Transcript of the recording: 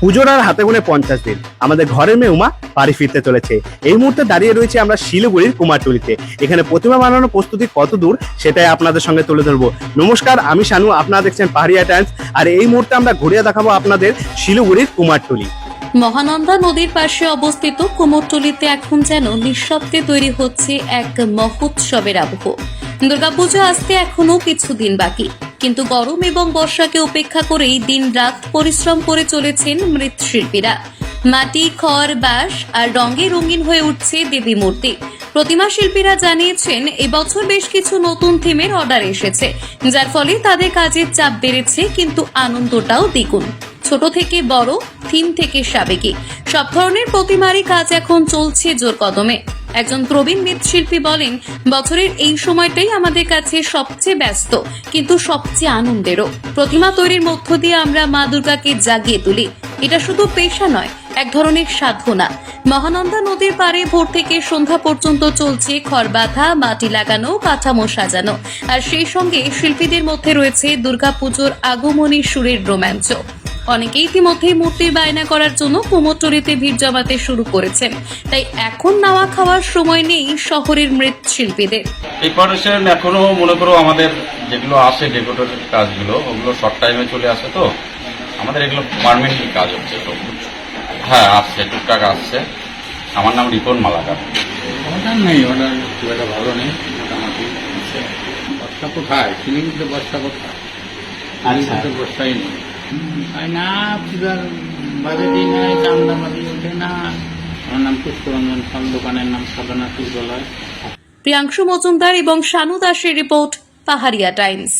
পুজোর আর হাতে গুনে পঞ্চাশ দিন। আমাদের ঘরের মেয়ে উমা বাড়ি ফিরতে চলেছে। এই মুহূর্তে দাঁড়িয়ে রয়েছে আমরা শিলিগুড়ির কুমারটুলিতে। এখানে প্রতিমা বানানোর প্রস্তুতি কত দূর, সেটাই আপনাদের সঙ্গে তুলে ধরবো। নমস্কার, আমি শানু, আপনারা দেখছেন পাহাড়িয়া টাইমস। আর এই মুহূর্তে আমরা ঘুরিয়ে দেখাবো আপনাদের শিলিগুড়ির কুমারটুলি। মহানন্দা নদীর পাশে অবস্থিত কুমোরটুলিতে এখন যেন নিঃশব্দে তৈরি হচ্ছে এক মহোৎসবের আবহ। দুর্গাপুজো আসতে এখনও কিছুদিন বাকি। কিন্তু গরম এবং বর্ষাকে উপেক্ষা করেই দিন রাত পরিশ্রম করে চলেছেন মৃৎশিল্পীরা। মাটি, খড়, বাঁশ আর রঙে রঙিন হয়ে উঠছে দেবী মূর্তি। প্রতিমা শিল্পীরা জানিয়েছেন, এবছর বেশ কিছু নতুন থিমের অর্ডার এসেছে, যার ফলে তাদের কাজের চাপ বেড়েছে, কিন্তু আনন্দটাও দ্বিগুণ। ছোট থেকে বড়, থিম থেকে সাবেকি। সব ধরনের প্রতিমারই কাজ এখন চলছে জোর কদমে একজন প্রবীণ মৃৎশিল্পী বলেন, বছরের এই সময়টাই আমাদের কাছে সবচেয়ে ব্যস্ত, কিন্তু সবচেয়ে আনন্দেরও। প্রতিমা তৈরির মধ্য দিয়ে আমরা মা দুর্গাকে জাগিয়ে তুলি। এটা শুধু পেশা নয়, এক ধরনের সাধনা। মহানন্দা নদীর পাড়ে ভোর থেকে সন্ধ্যা পর্যন্ত চলছে খড় বাঁধা মাটি লাগানো, কাঠামো সাজানো। আর সেই সঙ্গে শিল্পীদের মধ্যে রয়েছে দুর্গাপুজোর আগমনী সুরের রোমাঞ্চ অনেকেই ইতিমধ্যেই মূর্তির বায়না করার জন্য কুমোরটুলিতে ভিড় জমাতে শুরু করেছেন। তাই এখন নাওয়া খাওয়ার সময় নেই শহরের মৃৎশিল্পীদের। প্রিপারেশন এখনও মনে করো আমাদের যেগুলো আসে ডেকোরেটেড কাজগুলো ওগুলো শর্ট টাইমে চলে আসে তো। আমাদের এগুলো পারমানেন্টলি কাজ হচ্ছে তো হ্যাঁ আসছে টুকটাক আসছে। আমার নাম রিপন মালাকার। অর্ডার নেই অর্ডার খুব একটা ভালো নেই মোটামুটি। বর্ষা কোথায়? শিলিগুড়িতে বর্ষা কোথায়? শিলিগুড়িতে বর্ষাই নেই। না পূজার বাজেটই ওঠে না। আমার নাম পাল, দোকানের নাম সাধনা শিল্পালয় প্রিয়াংশু মজুমদার এবং শানু দাসের রিপোর্ট পাহাড়িয়া টাইমস।